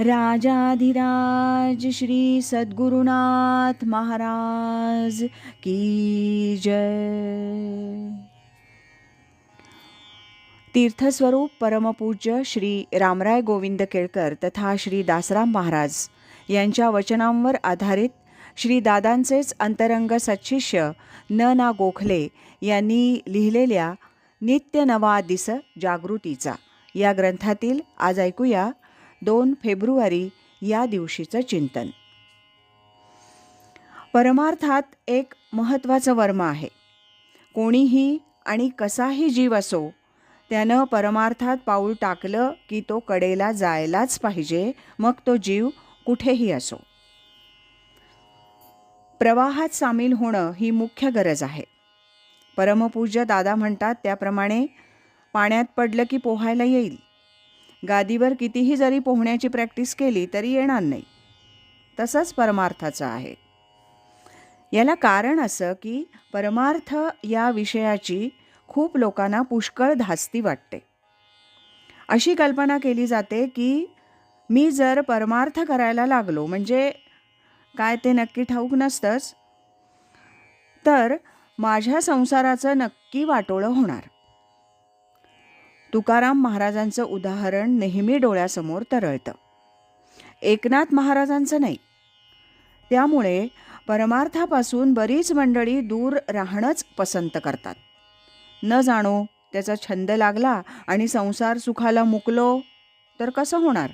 राजाधिराज श्री सद्गुरुनाथ महाराज की जय। तीर्थस्वरूप परमपूज्य श्री रामराय गोविंद केळकर तथा श्री दासराम महाराज यांच्या वचनांवर आधारित श्री दादांचेच अंतरंग सच्शिष्य न ना गोखले यांनी लिहिलेल्या नित्य नवा दिस जागृतीचा या ग्रंथातील आज ऐकूया दोन फेब्रुवारी या दिवशीचं चिंतन. परमार्थात एक महत्त्वाचं वर्म आहे. कोणीही आणि कसाही जीव असो त्यानं परमार्थात पाऊल टाकलं की तो कडेला जायलाच पाहिजे मग तो जीव कुठेही असो. प्रवाहात सामील होणं ही मुख्य गरज आहे. परमपूज्य दादा म्हणतात त्याप्रमाणे पाण्यात पडलं की पोहायला येईल. गादीवर कितीही जरी पोहण्याची प्रॅक्टिस केली तरी येणार नाही. तसंच परमार्थाचं आहे. याला कारण असं की परमार्थ या विषयाची खूप लोकांना पुष्कळ धास्ती वाटते. अशी कल्पना केली जाते की मी जर परमार्थ करायला लागलो म्हणजे काय ते नक्की ठाऊक नसतंच तर माझ्या संसाराचं नक्की वाटोळं होणार. तुकाराम महाराजांचं उदाहरण नेहमी डोळ्यासमोर तरळतं. एकनाथ महाराजांचं नाही. त्यामुळे परमार्थापासून बरीच मंडळी दूर राहणंच पसंत करतात. न जाणो त्याचा छंद लागला आणि संसार सुखाला मुकलो तर कसं होणार?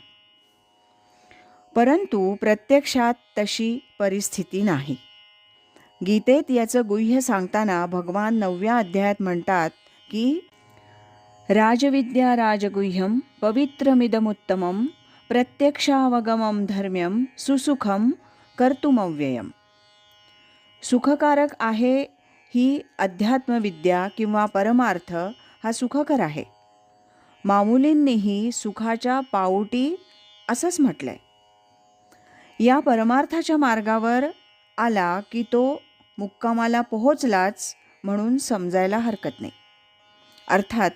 परंतु प्रत्यक्षात तशी परिस्थिती नाही. गीतेत याचं गुह्य सांगताना भगवान नवव्या अध्यायात म्हणतात की राजविद्या राजगुह्यं पवित्रमिदमुत्तमं प्रत्यक्षावगमं धर्म्यं सुसुखं कर्तुमव्ययम। सुखकारक आहे ही अध्यात्मविद्या किंवा परमार्थ हा सुखकर आहे। मामुलींनीही सुखाच्या पाऊटी असंच म्हटलंय। या परमार्थाच्या मार्गावर आला की तो मुक्कामाला पोहोचलाच म्हणून समजायला हरकत नाही। अर्थात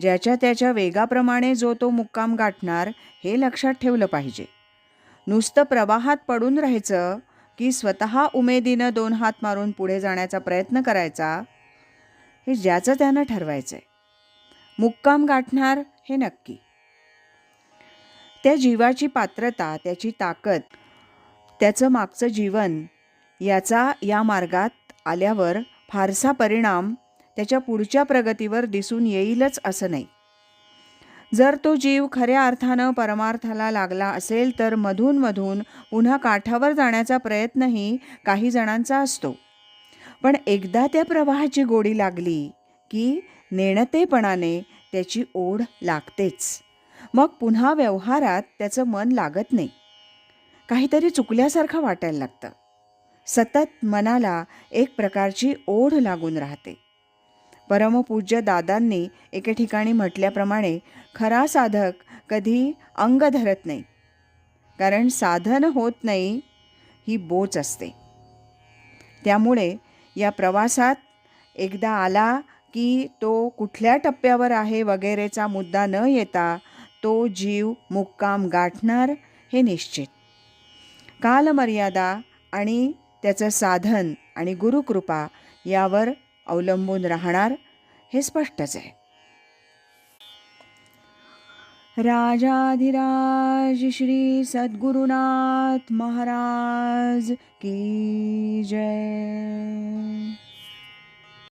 ज्याच्या त्याच्या वेगाप्रमाणे जो तो मुक्काम गाठणार हे लक्षात ठेवलं पाहिजे. नुसतं प्रवाहात पडून राहायचं की स्वतः उमेदीनं दोन हात मारून पुढे जाण्याचा प्रयत्न करायचा हे ज्याचं त्यानं ठरवायचं आहे मुक्काम गाठणार हे नक्की. त्या जीवाची पात्रता त्याची ताकद त्याचं मागचं जीवन याचा या मार्गात आल्यावर फारसा परिणाम त्याच्या पुढच्या प्रगतीवर दिसून येईलच असं नाही. जर तो जीव खऱ्या अर्थानं परमार्थाला लागला असेल तर मधून मधून पुन्हा काठावर जाण्याचा प्रयत्नही काही जणांचा असतो. पण एकदा त्या प्रवाहाची गोडी लागली की नेणतेपणाने त्याची ओढ लागतेच. मग पुन्हा व्यवहारात त्याचं मन लागत नाही. काहीतरी चुकल्यासारखं वाटायला लागतं. सतत मनाला एक प्रकारची ओढ लागून राहते. परमपूज्य दादांनी एके ठिकाणी म्हटल्याप्रमाणे खरा साधक कधी अंग धरत नाही. कारण साधन होत नाही ही बोच असते. त्यामुळे या प्रवासात एकदा आला की तो कुठल्या टप्प्यावर आहे वगैरेचा मुद्दा न येता तो जीव मुक्काम गाठणार हे निश्चित. कालमर्यादा आणि त्याचं साधन आणि गुरुकृपा यावर अवलंबून राहणार हे स्पष्टच आहे. राजाधिराज श्री सद्गुरुनाथ महाराज की जय.